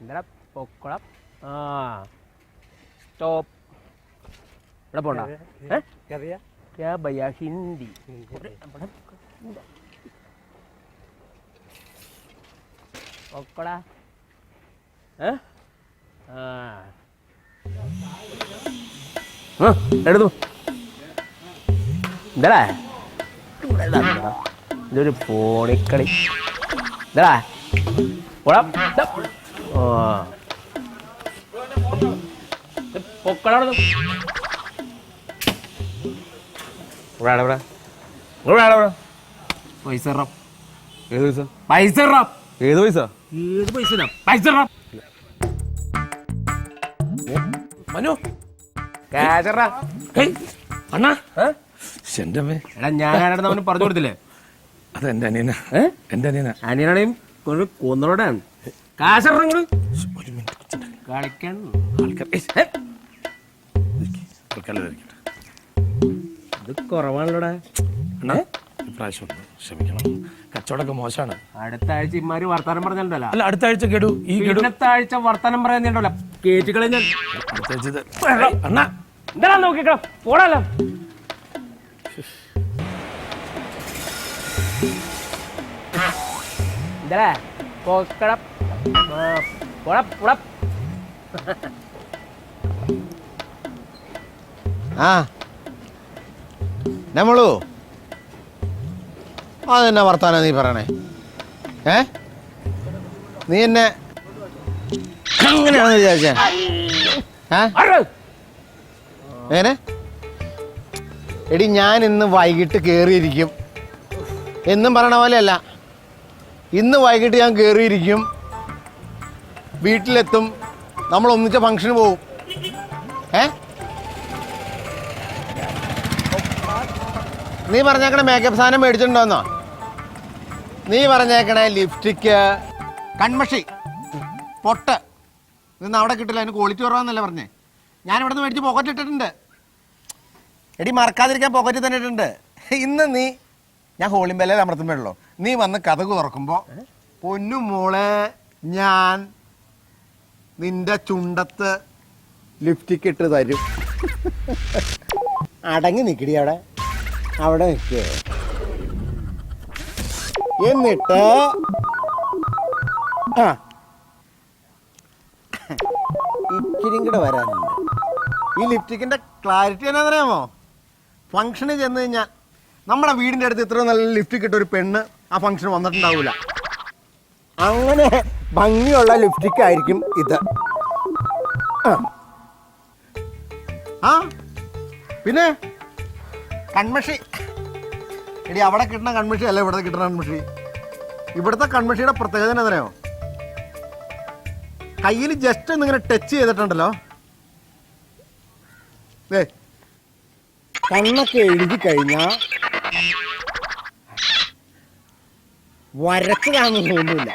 എന്താ പൊക്കളം. ആ. സ്റ്റോപ്പ്. ഇവിടെ പോണ്ട? ക്യാ ഭയ്യ ഹിന്ദി. പൊക്കട. ഏ? ആ. എടുത്തു. എന്താടാ. ഇതൊരു ഫോണിക്കളി. എന്താടാ? ഓടാ പൈസ ഏത് പൈസ? പൈസ ഏത് പൈസ? ഏത് പൈസ പൈസ മനു? അണ്ണാ. ഏ? എന്റെ അമ്മേ. എടാ ഞാൻ ആരാണെന്ന് അവന് പറഞ്ഞു കൊടുത്തില്ലേ? അത് എന്റെ അനിയന. എന്റെ അനിയന. അനിയനാണെയും കൊണ്ട് കൊന്നോടാണ് കാശ് ഇറാം ഇങ്ങട്. ഒരു മിനിറ്റ് കളിക്കാൻ ഇതായിരിക്കട്ടെ. ഇത് കുറവാണല്ലോടാ. അണ്ണാ ഇപ്രാവശ്യം ഒന്ന് ക്ഷമിക്കണം. കച്ചവടമൊക്കെ മോശമാണ്. അടുത്ത ആഴ്ച ഇമാര് വർത്താനം പറഞ്ഞല്ലോ അല്ല അടുത്ത ആഴ്ച കേടു ഈ കേടു പിന്നത്തെ ആഴ്ച വർത്താനം പറയുന്നുണ്ടല്ലോ കേറ്റ് ഞാൻ അടുത്ത ആഴ്ച ഇത് അണ്ണാ. എന്താ പോടാലോ. എന്താ പോക്കട ആ. നമ്മളു അതെന്നെ വർത്താനം നീ പറയണേ? ഏ? നീ എന്നെ അങ്ങനെയാണെന്ന് വിചാരിച്ചേ? ഏനെ എടി ഞാൻ ഇന്ന് വൈകിട്ട് കയറിയിരിക്കും എന്നും പറയണ പോലെയല്ല. ഇന്ന് വൈകിട്ട് ഞാൻ കയറിയിരിക്കും വീട്ടിലെത്തും. നമ്മൾ ഒന്നിച്ച ഫംഗ്ഷന് പോവും. ഏ? നീ പറഞ്ഞേക്കണ മേക്കപ്പ് സാധനം മേടിച്ചിട്ടുണ്ടോന്നോ? നീ പറഞ്ഞേക്കണേ ലിപ്സ്റ്റിക്ക് കൺമഷി പൊട്ട്. ഇതൊന്നും അവിടെ കിട്ടില്ല. അതിന് ക്വാളിറ്റി കുറവാന്നല്ലേ പറഞ്ഞേ? ഞാൻ ഇവിടെ നിന്ന് മേടിച്ച് പോക്കറ്റ് ഇട്ടിട്ടുണ്ട്. എടി മറക്കാതിരിക്കാൻ പോക്കറ്റ് തന്നെ ഇട്ടിട്ടുണ്ട്. ഇന്ന് നീ ഞാൻ ഹോളിമ്പല്ലേ അമർത്തുമ്പോഴല്ലോ നീ വന്ന് കഥക് തുറക്കുമ്പോൾ പൊന്നു മോളെ ഞാൻ നിന്റെ ചുണ്ടത്ത് ലിഫ്റ്റിക്ക് ഇട്ട് തരും. അടങ്ങി നിക്കടി അവിടെ. അവിടെ നിൽക്കേ എന്നിട്ട്? ആ. ഇച്ചിരി കൂടെ വരാനുണ്ട്. ഈ ലിപ്സ്റ്റിക്കിന്റെ ക്ലാരിറ്റി എന്നാന്നറിയാമോ? ഫംഗ്ഷന് ചെന്ന് കഴിഞ്ഞാൽ നമ്മുടെ വീടിന്റെ അടുത്ത് ഇത്ര നല്ല ലിപ്സ്റ്റിക് ഇട്ട ഒരു പെണ്ണ് ആ ഫംഗ്ഷൻ വന്നിട്ടുണ്ടാവില്ല അങ്ങനെ ഭംഗിയുള്ള ലിപ്സ്റ്റിക് ആയിരിക്കും ഇത്. ആ. പിന്നെ? കൺമഷി. എടി അവിടെ കിട്ടുന്ന കൺമഷി അല്ല ഇവിടെ കിട്ടുന്ന കൺമഷി. ഇവിടുത്തെ കൺമഷിയുടെ പ്രത്യേകത എന്താ അറിയോ കയ്യിൽ ജസ്റ്റ് ഒന്ന് ഇങ്ങനെ ടച്ച് ചെയ്തിട്ടുണ്ടല്ലോ. ഏ കണ്ണൊക്കെ എഴുതി കഴിഞ്ഞാ വരച്ചതാണെന്ന് തോന്നുന്നില്ല.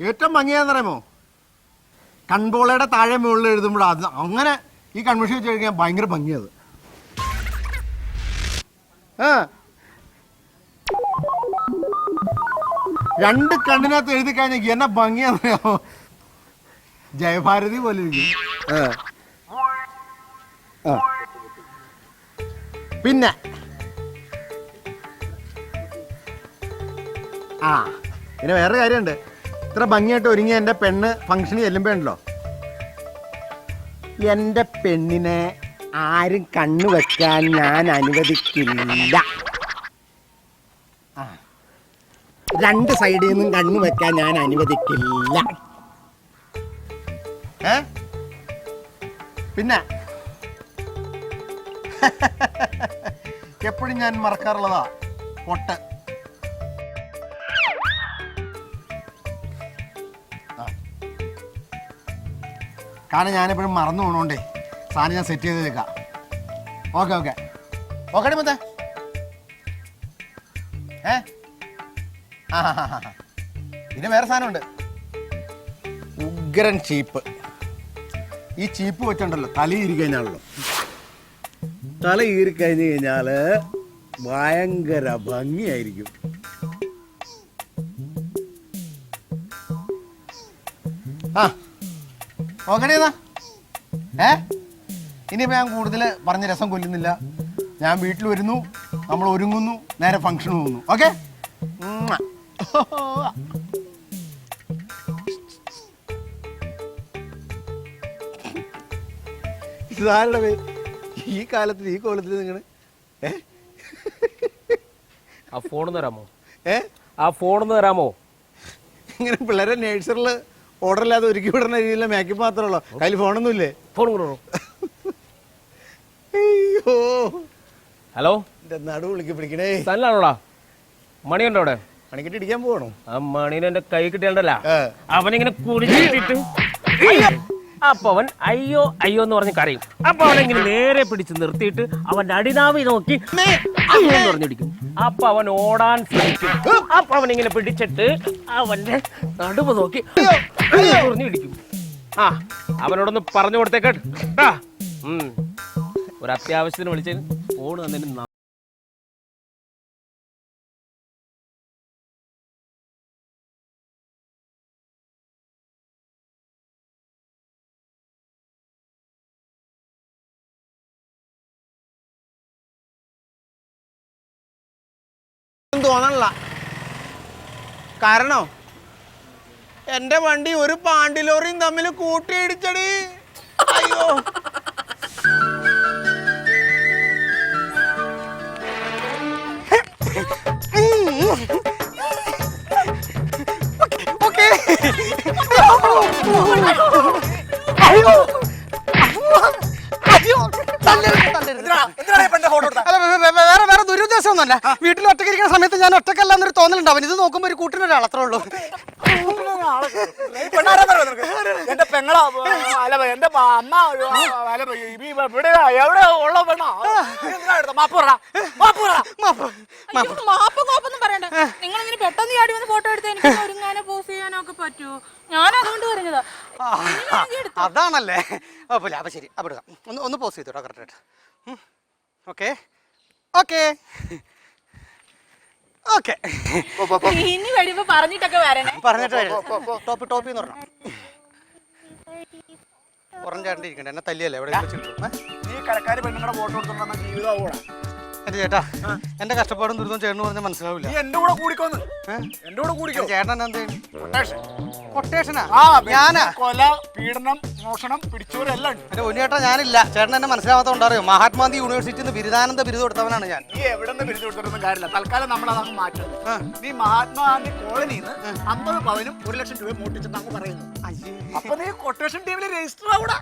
ഏറ്റവും ഭംഗിയാന്ന് പറയുമോ? കൺപോളയുടെ താഴെ മുകളിൽ എഴുതുമ്പോൾ അത്. അങ്ങനെ ഈ കൺവെൻഷൻ വെച്ച് കഴിഞ്ഞാൽ ഭയങ്കര ഭംഗിയത്. ആ. രണ്ട് കണ്ണിനകത്ത് എഴുതി കഴിഞ്ഞാൽ എന്നെ ഭംഗിയാന്നറിയാമോ ജയഭാരതി പോലെ ഇരിക്കും. പിന്നെ. ആ. പിന്നെ വേറെ കാര്യമുണ്ട്. ഇത്ര ഭംഗിയായിട്ട് ഒരുങ്ങിയ എന്റെ പെണ്ണ് ഫംഗ്ഷന് ചെല്ലുമ്പോണ്ടല്ലോ എന്റെ പെണ്ണിനെ ആരും കണ്ണു വെക്കാൻ ഞാൻ അനുവദിക്കില്ല. രണ്ട് സൈഡിൽ നിന്നും കണ്ണു വെക്കാൻ ഞാൻ അനുവദിക്കില്ല. ഏ? പിന്നെ? എപ്പോഴും ഞാൻ മറക്കാറുള്ളതാ പൊട്ട്. കാരണം ഞാനെപ്പോഴും മറന്നു പോകണോണ്ടേ സാധനം ഞാൻ സെറ്റ് ചെയ്ത് വെക്കാം. ഓക്കെ ഓക്കെ ഓക്കെ മത്തേ. ഏ? ആ പിന്നെ വേറെ സാധനമുണ്ട്. ഉഗ്രൻ ചീപ്പ്. ഈ ചീപ്പ് വെച്ചിട്ടുണ്ടല്ലോ തല ഈരി കഴിഞ്ഞാണല്ലോ തല ഈരി കഴിഞ്ഞ് കഴിഞ്ഞാൽ ഭയങ്കര ഭംഗിയായിരിക്കും. ആ നോക്കണേ എന്നാ ഏ? ഇനിയിപ്പോൾ ഞാൻ കൂടുതൽ പറഞ്ഞ രസം കൊല്ലുന്നില്ല. ഞാൻ വീട്ടിൽ വരുന്നു നമ്മൾ ഒരുങ്ങുന്നു നേരെ ഫംഗ്ഷന് പോകുന്നു. ഓക്കെ ഇതാരുടെ പേര്? ഈ കാലത്തിൽ ഈ കോലത്തിൽ നിങ്ങൾ ഏ? ആ ഫോണൊന്ന് തരാമോ? ഏ? ആ ഫോണൊന്ന് തരാമോ? ഇങ്ങനെ പിള്ളേരെ നേഴ്സറിൽ ഓർഡർ ഇല്ലാതെ ഒരുക്കി വിടുന്ന രീതിയിലുള്ള മേക്കപ്പ് മാത്രമേ ഉള്ളൂ. കയ്യിൽ ഫോണൊന്നും ഇല്ലേ ഫോൺ കൊണ്ടു അയ്യോ. ഹലോ? എന്റെ നടു വിളിക്ക് പിടിക്കണേ തന്നാണോടാ മണിയുണ്ടോ അവിടെ? പണിക്കിട്ട് ഇടിക്കാൻ പോകണോ ആ മണീനെ എന്റെ കൈ കിട്ടിയണ്ടല്ല. അവനിങ്ങനെ കുടിച്ചിട്ടിട്ട് അപ്പൊ അവൻ അയ്യോ അയ്യോ എന്ന് പറഞ്ഞ് കരയും. അപ്പൊ അവനെങ്ങനെ നേരെ പിടിച്ച് നിർത്തിയിട്ട് അവന്റെ അടിനാവി നോക്കി അയ്യോ എന്ന് പറഞ്ഞിടിക്കും അപ്പൊ അവൻ ഓടാൻ ശ്രമിക്കും. അപ്പൊ അവനിങ്ങനെ പിടിച്ചിട്ട് അവന്റെ നടുവ് നോക്കി പറഞ്ഞ് ഇടിക്കും ആ അവനോടൊന്ന് പറഞ്ഞു കൊടുത്തേക്കാ ഉം. ഒരു അത്യാവശ്യത്തിന് വിളിച്ചതിന് ഫോൺ തന്നതിന് തോന്നണില്ല. കാരണം എന്റെ വണ്ടി ഒരു പാണ്ടിലോറിയും തമ്മിൽ കൂട്ടിയിടിച്ചടി. ദുരുദ്ദേശമൊന്നുമല്ല വീട്ടിൽ ഒറ്റക്കിരിക്കുന്ന സമയത്ത് ഞാൻ ഒറ്റക്കല്ല എന്നൊരു തോന്നലുണ്ടാവും ഇത് നോക്കുമ്പോ ഒരു കൂട്ടിനൊരാൾ അത്രേ ഉള്ളൂ. എന്റെ പെങ്ങളാ അല്ല എന്റെ അമ്മ അല്ല ഇവിടെ എവിടെ ഉള്ള പെണ്ണാ? മാപ്പ് പറ മാപ്പ് മാപ്പ് അയ്യോ, മാപ്പ്. കോപ്പൊന്നും പറയണ്ട. നിങ്ങൾ ഇങ്ങനെ പെട്ടെന്ന് ചാടി വന്ന് ഫോട്ടോ എടുത്ത് എനിക്ക് ഒരുങ്ങാനോ പോസ് ചെയ്യാനോ ഒക്കെ പറ്റുമോ ഞാൻ അതുകൊണ്ട് പറഞ്ഞതാ. അതാണല്ലേ. അപ്പൊ ശരി അപ്പൊ എടുക്കാം ഒന്ന് ഒന്ന് പോസ് ചെയ്തോട്ടോ കറക്റ്റായിട്ട് ഓക്കെ ഓക്കെ. ഓക്കെ. ഇനി വരുമ്പോ പറഞ്ഞിട്ടൊക്കെ വരണേ. പറഞ്ഞിട്ട് ടോപ്പ് ടോപ്പ് എന്ന് പറഞ്ഞു ഉറഞ്ഞാണ്ടി ഇരിക്കണ്ട എന്നെ തല്ലിയല്ലേ? എവിടെ വെച്ചിട്ടുണ്ട് നീ കടക്കാര് പെണ്ണുങ്ങളുടെ ഫോട്ടോ എടുത്തോണ്ടാ ജീവിതം കൂടെ എന്റെ ചേട്ടാ. എന്റെ കഷ്ടപ്പാടും ദുരിതവും ചേട്ടന് പറഞ്ഞാൽ മനസ്സിലാവില്ല. നീ എന്റെ കൂടെ കൂടിക്കോന്ന്. എന്റെ കൂടെ കൂടിക്കോ. ചേട്ടൻ എന്ത് കൊട്ടേഷൻ. കൊട്ടേഷനാ? ആ ഞാനാ? കൊല പീഡനം മോഷണം പിടിച്ചവരെല്ലാം ഉണ്ട്. എന്റെ ഉണ്ണിയേട്ടാ ഞാനില്ല. ചേട്ടൻ എന്നെ മനസ്സിലാവാത്തോണ്ട് അറിയോ? മഹാത്മാഗാന്ധി യൂണിവേഴ്സിറ്റിയിൽ നിന്ന് ബിരുദാനന്ദ ബിരുദം എടുത്തവനാണ് ഞാൻ. നീ എവിടെ നിന്ന് ബിരുദം കൊടുത്തിട്ടൊന്നും കാര്യമില്ല. തൽക്കാലം നമ്മൾ അതങ്ങ് മാറ്റും. നീ മഹാത്മാഗാന്ധി കോളനിയിൽ നിന്ന് അമ്പത് പവനും ഒരു ലക്ഷം രൂപ മൂട്ടിച്ചിട്ട് അങ്ങ് പറയുന്നു. അപ്പൊ നീ കൊട്ടേഷൻ ടീമിൽ രജിസ്റ്റർ ആവൂടാ.